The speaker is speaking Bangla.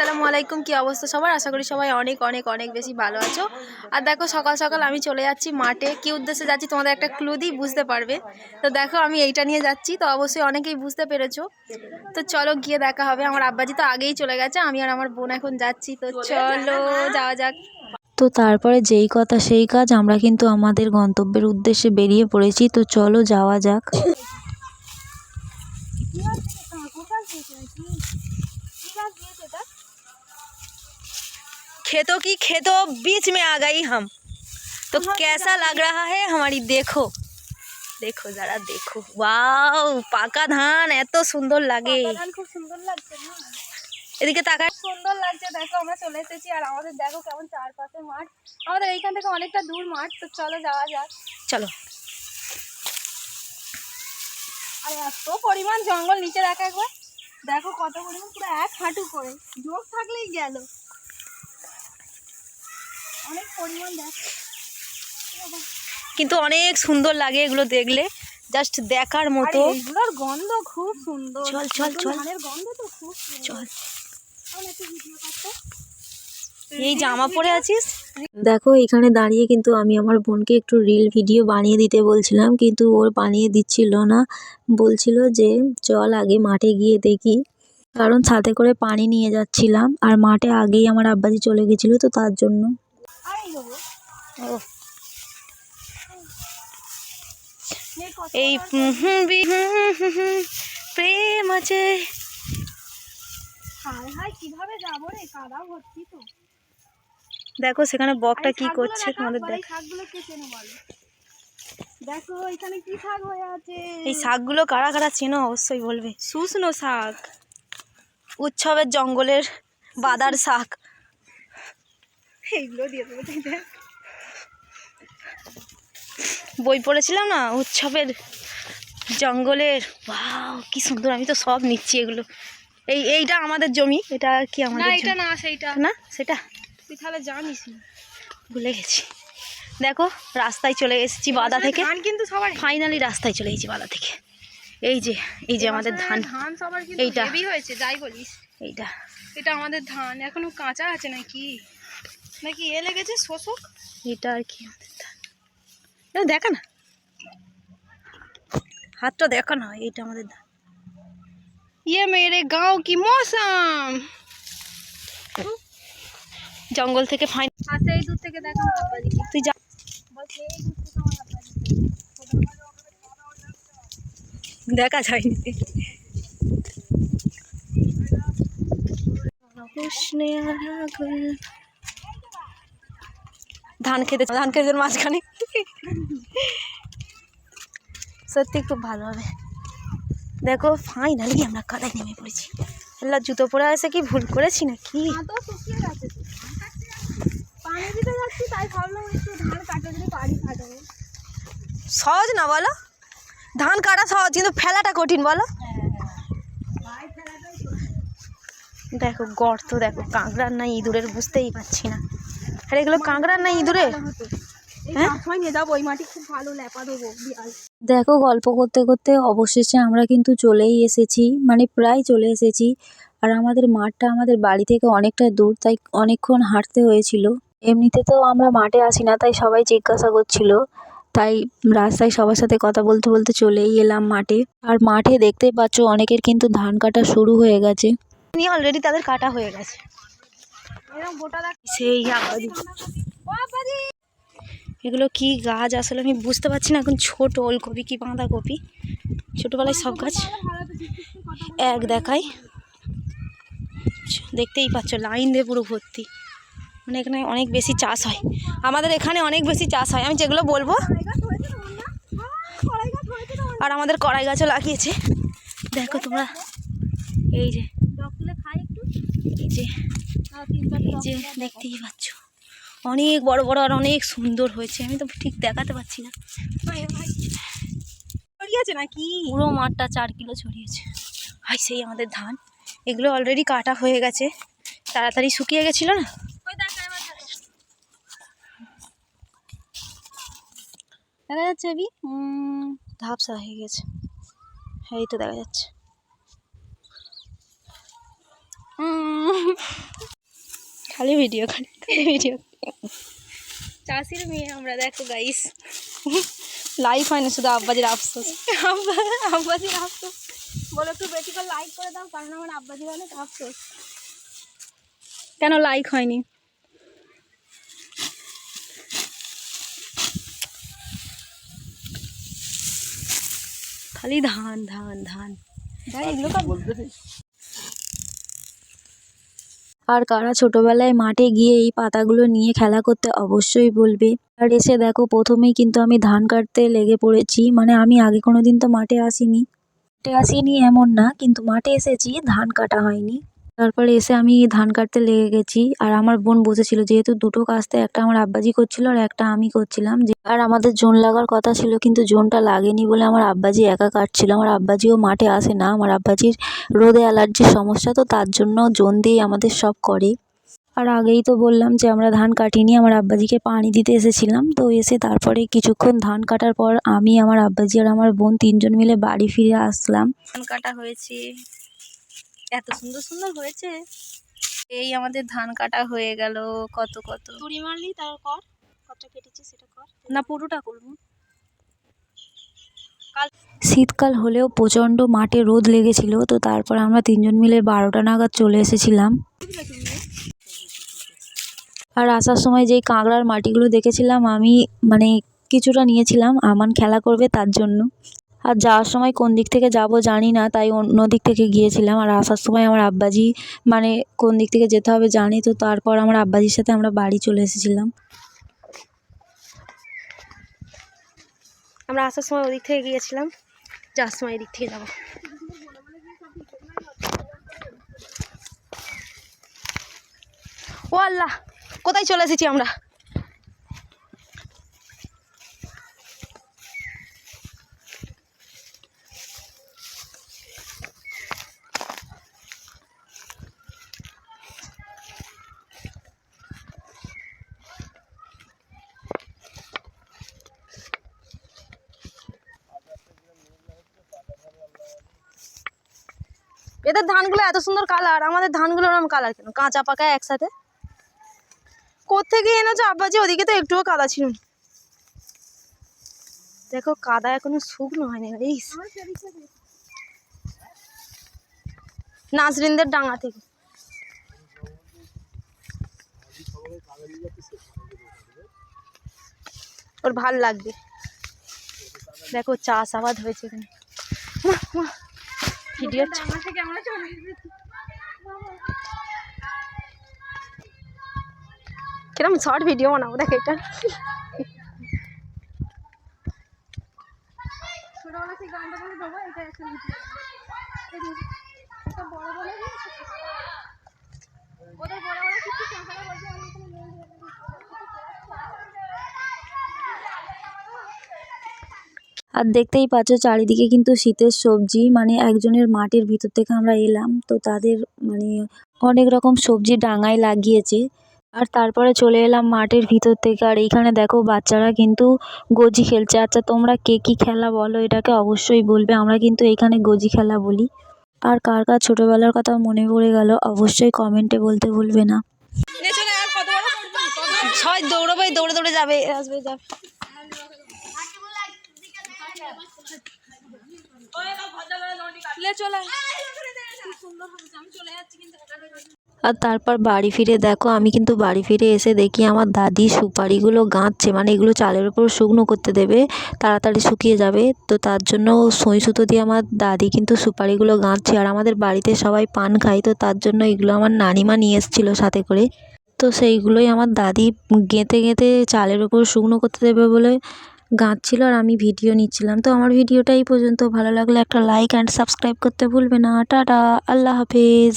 আসসালামু আলাইকুম কি অবস্থা সবার? আশা করি সবাই অনেক অনেক অনেক বেশি ভালো আছো। আর দেখো সকাল সকাল আমি চলে যাচ্ছি মাঠে। কি উদ্দেশ্যে যাচ্ছি তোমাদের একটা ক্লু দিই বুঝতে পারবে। তো দেখো আমি এইটা নিয়ে যাচ্ছি। তো অবশ্যই অনেকেই বুঝতে পেরেছ। তো চলো গিয়ে দেখা হবে। আমার আব্বাজি তো আগেই চলে গেছে আমি আর আমার বোন এখন যাচ্ছি। তো চলো যাওয়া যাক। তো তারপরে যেই কথা সেই কাজ আমরা কিন্তু আমাদের গন্তব্যের উদ্দেশ্যে বেরিয়ে পড়েছি। তো চলো যাওয়া যাক। खेतों की खेतों बीच में आ गई हम तो कैसा लग रहा है हमारी देखो দেখো যারা দেখো ওয়াও পাকা ধান এত সুন্দর লাগে খুব সুন্দর লাগছে না এদিকে তাকায় সুন্দর লাগছে দেখো আমরা চলে এসেছি আর আমাদের দেখো কেমন চারপাশে মাঠ আমাদের এইখান থেকে অনেকটা দূর মাঠ তো চলো যাওয়া যাক চলো আর এত পরিমাণ জঙ্গল নিচে দেখা একবার দেখো কত পরিমাণ পুরো এক হাঁটু করে যোগ থাকলেই গেল অনেক পরিমাণ দেখ। কিন্তু অনেক সুন্দর লাগে এগুলো দেখলে। জাস্ট দেখার মতো। এইগুলোর গন্ধ খুব সুন্দর। চল, চল, চল। গন্ধ তো খুব এই জামা পরে আছিস? দেখো এখানে দাঁড়িয়ে কিন্তু আমি আমার বোনকে একটু রিল ভিডিও বানিয়ে দিতে বলছিলাম কিন্তু ওর বানিয়ে দিচ্ছিল না। বলছিল যে চল আগে মাঠে গিয়ে দেখি। কারণ সাথে করে পানি নিয়ে যাচ্ছিলাম আর মাঠে আগেই আমার আব্বাজি চলে গেছিল তো তার জন্য। ও এই প্রেম আছে। দেখো সেখানে বকটা কি করছে তোমাদের দেখ। এখানে কি শাক হয়ে আছে? এই শাকগুলো কারা কারা চেনো অবশ্যই বলবে। শুষ্নো শাক উৎসবের জঙ্গলের বাদার শাক। এইগুলো দিয়ে দেবো তুই দেখ বই পড়েছিলাম না উৎসবের জঙ্গলের। ওয়াও কি সুন্দর আমি তো সব নিচ্ছি এগুলো। এই এইটা আমাদের জমি এটা কি না এটা না সেইটা। না সেটা? তুই তাহলে জানিস ভুলে গেছি। দেখো রাস্তায় চলে এসেছি বাদা থেকে। ধান কিন্তু সবার ফাইনালি রাস্তায় চলে এসেছি বাদা থেকে। এই যে এই যে আমাদের ধান। ধান সবার কিন্তু এইটা। হেভি হয়েছে যাই বলিস। এইটা। এটা আমাদের ধান এখনও কাঁচা আছে নাকি? নাকি এ লেগেছে শোষক এটা আর কি আমাদের দেখা না। হাতটা দেখা না এইটা আমাদের দাঁত ইয়ে মেরে গাঁও কি মৌসাম জঙ্গল থেকে ফাইন হাতে এই দূর থেকে দেখা তুই যা দেখা। যায়নি। উষ্ণে ধান খেতে ধান খেতে মাঝখানে। সত্যি খুব ভালো হবে। দেখো ফাইনালি আমরা কাদায় নেমে পড়েছি। আল্লাহ জুতো পরে আসে কি? ভুল করেছি যদি পারি কাটাবো সহজ না বলো? ধান কাটা সহজ কিন্তু ফেলাটা কঠিন বলো? দেখো গর্ত দেখো কাঁকড়ার না ইঁদুরের বুঝতেই পারছি না। আর এগুলো কাঁকড়ার না ইঁদুরের? এই হ্যাঁ? দেখো গল্প করতে করতে অবশেষে আমরা কিন্তু চলেই এসেছি মানে প্রায় চলে এসেছি। আর আমাদের মাঠটা আমাদের বাড়ি থেকে অনেকটা দূর তাই অনেকক্ষণ হাঁটতে হয়েছিল। এমনিতে তো আমরা মাঠে আসি না তাই সবাই জিজ্ঞাসা করছিল। তাই রাস্তায় সবার সাথে কথা বলতে বলতে চলেই এলাম মাঠে। আর মাঠে দেখতেই পাচ্ছ অনেকের কিন্তু ধান কাটা শুরু হয়ে গেছে। অলরেডি তাদের কাটা হয়ে গেছে। সেই এগুলো কি গাছ? আসলে আমি বুঝতে পারছি না, এখন ছোট ওলকপি কি বাঁধাকপি? ছোটোবেলায় সব গাছ এক দেখাই দেখতেই পাচ্ছ, লাইন দিয়ে পুরো ভর্তি। মানে এখানে অনেক বেশি চাষ হয়। আমাদের এখানে অনেক বেশি চাষ হয়। আমি যেগুলো বলব, আর আমাদের কড়াই গাছও লাগিয়েছে। দেখো তোমরা, এই যে। এই যে। এই যে দেখতেই পাচ্ছ। অনেক বড় বড় আর অনেক সুন্দর হয়েছে। আমি তো ঠিক দেখাতে পারছি না। ছড়িয়েছে নাকি? পুরো মাঠটা চার কিলো ছড়িয়েছে ভাই সেই আমাদের ধান। এগুলো অলরেডি কাটা হয়ে গেছে। তাড়াতাড়ি শুকিয়ে গেছিল না? দেখা যাচ্ছে এবি? ধাপসা হয়ে গেছে। এই তো দেখা যাচ্ছে। খালি ভিডিও খালি খালি ভিডিও চাষির মেয়ে আমরা দেখো গাইস লাইফ হয় না শুধু আব্বাজির আফসোস। আব্বাজির আফসোস। বলো একটু বেশি করে লাইক করে দাও কারণ আমার আব্বাজির অনেক আফসোস। কেন লাইক হয়নি? খালি ধান ধান ধান। এগুলো কার আর কারা ছোটবেলায় মাঠে গিয়ে এই পাতাগুলো নিয়ে খেলা করতে অবশ্যই বলবে। আর এসে দেখো, প্রথমেই কিন্তু আমি ধান কাটতে লেগে পড়েছি। মানে আমি আগে কোনো দিন তো মাঠে আসিনি। মাঠে আসিনি এমন না, কিন্তু মাঠে এসেছি, ধান কাটা হয়নি। তারপরে এসে আমি ধান কাটতে লেগে গেছি। আর আমার বোন বসেছিল, যেহেতু দুটো কাজতে, একটা আমার আব্বাজি করছিল আর একটা আমি করছিলাম। যে আর আমাদের জোন লাগার কথা ছিল, কিন্তু জোনটা লাগেনি বলে আমার আব্বাজি একা কাটছিল। আমার আব্বাজিও মাঠে আসে না, আমার আব্বাজির রোদে অ্যালার্জির সমস্যা, তো তার জন্য জোন দিয়ে আমাদের সব করে। আর আগেই তো বললাম যে আমরা ধান কাটিনি, আমার আব্বাজিকে পানি দিতে এসেছিলাম। তো এসে তারপরে কিছুক্ষণ ধান কাটার পর আমি, আমার আব্বাজি আর আমার বোন তিনজন মিলে বাড়ি ফিরে আসলাম। ধান কাটা হয়েছে। এত সুন্দর সুন্দর হয়েছে। এই আমাদের ধান কাটা হয়ে গেল কত কত। তুড়ি মারলি তার কর কতটা কেটেছি সেটা কর। না পুরোটা করব। শীতকাল হলেও প্রচণ্ড মাঠে রোদ লেগেছিল তো তারপর আমরা তিনজন মিলে বারোটা নাগাদ চলে এসেছিলাম। আর আসার সময় যেই কাঁকড়ার মাটিগুলো দেখেছিলাম আমি মানে কিছুটা নিয়েছিলাম আমান খেলা করবে তার জন্য। আর যাওয়ার সময় কোন দিক থেকে যাব জানি না, তাই অন্য দিক থেকে গিয়েছিলাম। আর আসার সময় আমার আব্বাজি মানে কোন দিক থেকে যেতে হবে জানি, তো তারপর আমার আব্বাজির সাথে আমরা বাড়ি চলে এসেছিলাম। আমরা আসার সময় ওদিক থেকে গিয়েছিলাম, যাওয়ার সময় এদিক থেকে যাব। ও আল্লাহ, কোথায় চলে এসেছি আমরা? এদের ধানগুলো এত সুন্দর কালার আমাদের ধানগুলো ওরকম কালার কেন? কাঁচা পাকা একসাথে? কোথেকে এনেছো? আব্বাজি ওদিকে তো একটুও কাদা ছিল দেখো, কাদা এখনও শুকনো হয়নি এই নাজরিনদের ডাঙা থেকে। ওর ভালো লাগবে। দেখো, চাষাবাদ হয়েছে এখানে। ভিডিও কিরম শর্ট ভিডিও বানাবো দেখ এটা। ছোটবেলা থেকে গানটা বলে দেবো এটা একটা ভিডিও এটা বড় বলে ওদের বড় বড় কিছু সংখ্যাটা বলছে আমি এখানে মেয়ে আর দেখতেই পাচ্ছ চারিদিকে কিন্তু শীতের সবজি মানে একজনের মাঠের ভিতর থেকে আমরা এলাম। তো তাদের মানে অনেক রকম সবজি ডাঙায় লাগিয়েছে। আর তারপরে চলে এলাম মাঠের ভিতর থেকে। আর এইখানে দেখো বাচ্চারা কিন্তু গজি খেলছে। আচ্ছা তোমরা কে কী খেলা বলো? এটাকে অবশ্যই বলবে। আমরা কিন্তু এইখানে গজি খেলা বলি। আর কার কার ছোটোবেলার কথা মনে পড়ে গেল, অবশ্যই কমেন্টে বলতে ভুলবে না। সবাই দৌড়বে দৌড়ে দৌড়ে যাবে। আসবে, যাবে লে চলে আয়। খুব সুন্দর হয়েছে আমি চলে যাচ্ছি কিন্তু আর তারপর বাড়ি ফিরে দেখো, আমি কিন্তু বাড়ি ফিরে এসে দেখি আমার দাদি সুপারিগুলো গাঁথছে মানে এগুলো চালের উপর শুকনো করতে দেবে, তাড়াতাড়ি শুকিয়ে যাবে। তো তার জন্য সই সুতো দিয়ে আমার দাদি কিন্তু সুপারিগুলো গাঁথছে আর আমাদের বাড়িতে সবাই পান খায়, তো তার জন্য এগুলো আমার নানিমা নিয়ে এসেছিল সাথে করে। তো সেইগুলোই আমার দাদি গেঁথে গেঁথে চালের উপর শুকনো করতে দেবে বলে গাঁথছিল আর আমি ভিডিও নিচ্ছিলাম। তো আমার ভিডিওটা এই পর্যন্ত। ভালো লাগলে একটা লাইক অ্যান্ড সাবস্ক্রাইব করতে ভুলবে না। টাটা, আল্লাহ হাফেজ।